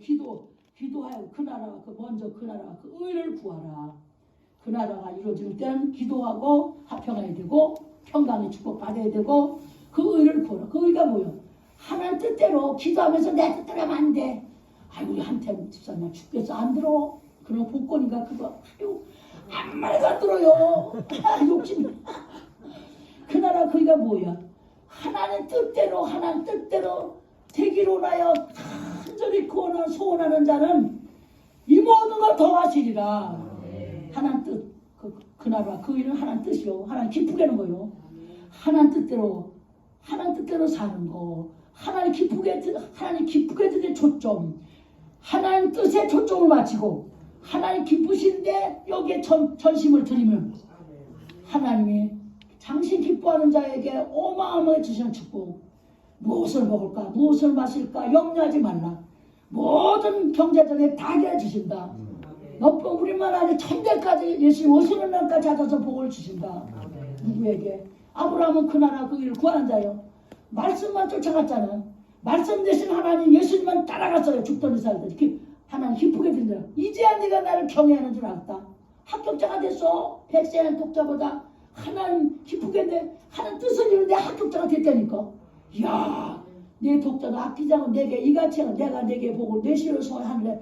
기도 기도하여 그 나라가 그 먼저 그 나라가 그 의를 구하라. 그 나라가 이루어질 때는 기도하고 화평해야 되고 평강의 축복 받아야 되고 그 의를 구하라. 그 의가 뭐요? 하나님 뜻대로 기도하면서 내 뜻대로 하면 안 돼. 아이고 한템 집사님 죽겠어 안 들어. 그런 복권이가 그거 아유 한 마리도 안 들어요. 아, 욕심. 그 나라 그이가 뭐야? 하나님 뜻대로 하나님 뜻대로 되기로 나여 간절히 구원하 소원하는 자는 이 모든 걸 더하시리라. 하나님 뜻, 그, 그 나라 그 일은 하나님 뜻이요. 하나님 기쁘게 하는 거요. 하나님 뜻대로 하나님 뜻대로 사는 거. 하나님 기쁘게 드- 하나님 기쁘게 드는 초점. 하나님 뜻에 초점을 맞추고 하나님 기쁘신데 여기에 전, 전심을 드리면 하나님이 당신 기뻐하는 자에게 어마어마해 주시는 축복. 무엇을 먹을까, 무엇을 마실까 염려하지 말라. 모든 경제적에 다 해주신다. 너뿐 우리만 아니 천대까지 예수님 오시는 날까지 하셔서 복을 주신다. 누구에게? 아브라함은 그 나라 그 일을 구하는 자요. 말씀만 쫓아갔잖아. 말씀 대신 하나님 예수님만 따라갔어요. 죽더니 살더니 기- 하나님 기쁘게 된다. 이제야 네가 나를 경외하는 줄 알았다. 합격자가 됐어. 백세한 독자보다 하나님 기쁘게 돼. 하나님 뜻을 이루는데 합격자가 됐다니까. 이야, 내 독자가 아끼지 않고 내게 이같이 내가 내게 복을 내 시를 소하늘에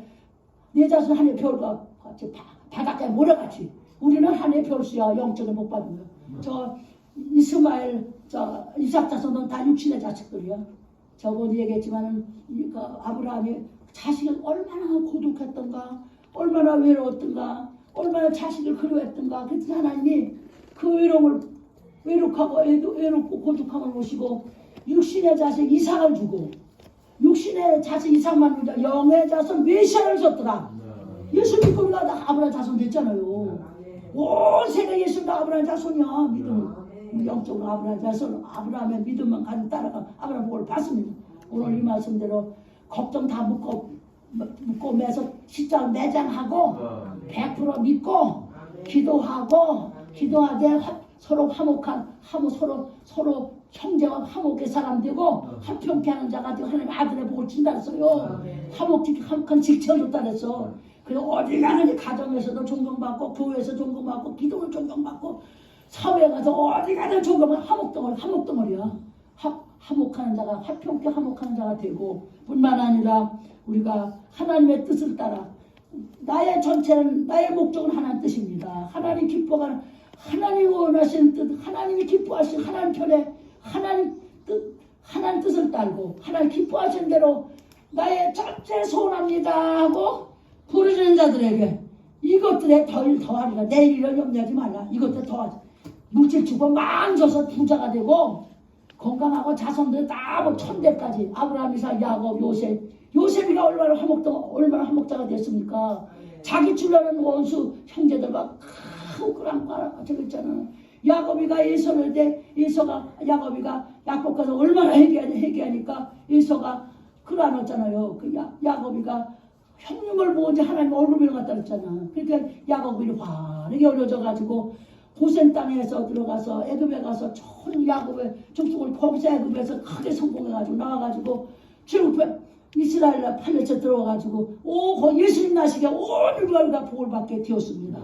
내 자손 하늘의 별과 같이 바, 바닷가에 모래같이 우리는 하늘의 별수야 영적을 못 받는 거. 저 이스마엘 저 이삭 자손은 다 육신의 자식들이야. 저번에 얘기했지만은 이- 그 아브라함이 자식을 얼마나 고독했던가, 얼마나 외로웠던가, 얼마나 자식을 그리워했던가. 그래서 하나님이 그 외로움을 외롭하고 외롭고 고독함을 보시고 육신의 자식 이삭을 주고 육신의 자식 이삭만 주자 영의 자손 메시아를 줬더라. 예수 믿고 우리가 다 아브라함 자손 됐잖아요. 온 세계 예수 다 아브라함 자손이야 믿음. 영적으로 아브라함 자손 아브라함의 믿음만 가지고 따라가 아브라함 복을 받습니다. 오늘 이 말씀대로 걱정 다 묶고 묶고 매서 십자가 매장하고 100% 믿고 기도하고 기도하되 화- 서로 화목한 화목 서로 서로 형제와 화목의 사람 되고 화평케 하는 자가 되고 하나님 아들의 복을 준다 했어요. 화목 직 화목한 직책을 줬다 그랬어. 그리고 어디 가든지 가정에서도 존경받고 교회에서 존경받고 기도를 존경받고 사회에 가서 어디 가든 존경받고 화목덩어리 화목덩어리야. 화, 화목하는 자가 화평케 화목하는 자가 되고 뿐만 아니라 우리가 하나님의 뜻을 따라 나의 전체는 나의 목적은 하나님 뜻입니다. 하나님 기뻐하는 하나님이 원하시는 뜻, 하나님이 기뻐하시는 하나님 편에 하나님 뜻, 하나님 뜻을 따르고 하나님 기뻐하시는 대로 나의 전체 소원합니다 하고 부르짖는 자들에게 이것들에 더 더하리라. 내 일을 염려하지 말라. 이것들 더하지. 물질 주고 망줘서 부자가 되고 건강하고 자손들 다뭐 천대까지. 아브라함 이삭 야곱 요셉. 요셉이가 얼마나 화목도 얼마나 화목자가 됐습니까? 자기 줄라는 원수 형제들과 큰 그랑과 저기 있잖아. 야곱이가 예서를 때 예서가 야곱이가 야곱 가서 얼마나 회개하니 회개하니까 예서가 그러안었잖아요. 그 야, 야곱이가 형님을 보고 이제 하나님 얼굴을 갖다 줬잖아. 그러니까 야곱이 환하게 어려져 가지고 고센 땅에서 들어가서 애굽에 가서 촌 야곱의 족속을 거기서 애굽에서 크게 성공해가지고 나와가지고 출굽에 이스라엘에 팔려쳐 들어와가지고 오 거- 예수님 나시게 온 인류가 복을 받게 되었습니다.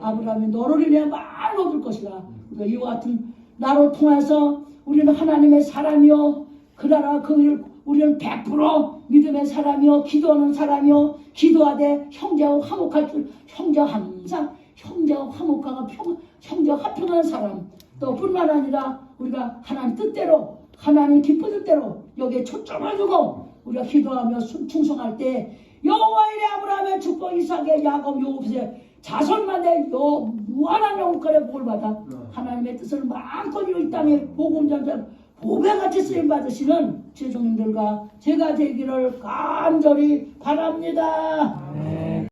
아브라함이 너를 인해 많이 얻을 것이라. 그러니까 이와 같은 나로 통해서 우리는 하나님의 사람이요. 그 나라 그 일, 우리는 100% 믿음의 사람이요. 기도하는 사람이요. 기도하되 형제와 화목할 줄 형제와 항상 형제와 화목하고 평, 형제와 화평하는 사람. 또 뿐만 아니라 우리가 하나님 뜻대로 하나님 기쁘는 대로 여기에 초점을 두고 우리가 기도하며 순- 충성할 때 여호와의 아브라함의 축복 이삭의 야곱 요셉의 자손만 내요 무한한 영혼권의 복을 받아 하나님의 뜻을 마음껏 이 땅에 복음 전자 보배같이 쓰임 받으시는 제종님들과 제가 되기를 간절히 바랍니다.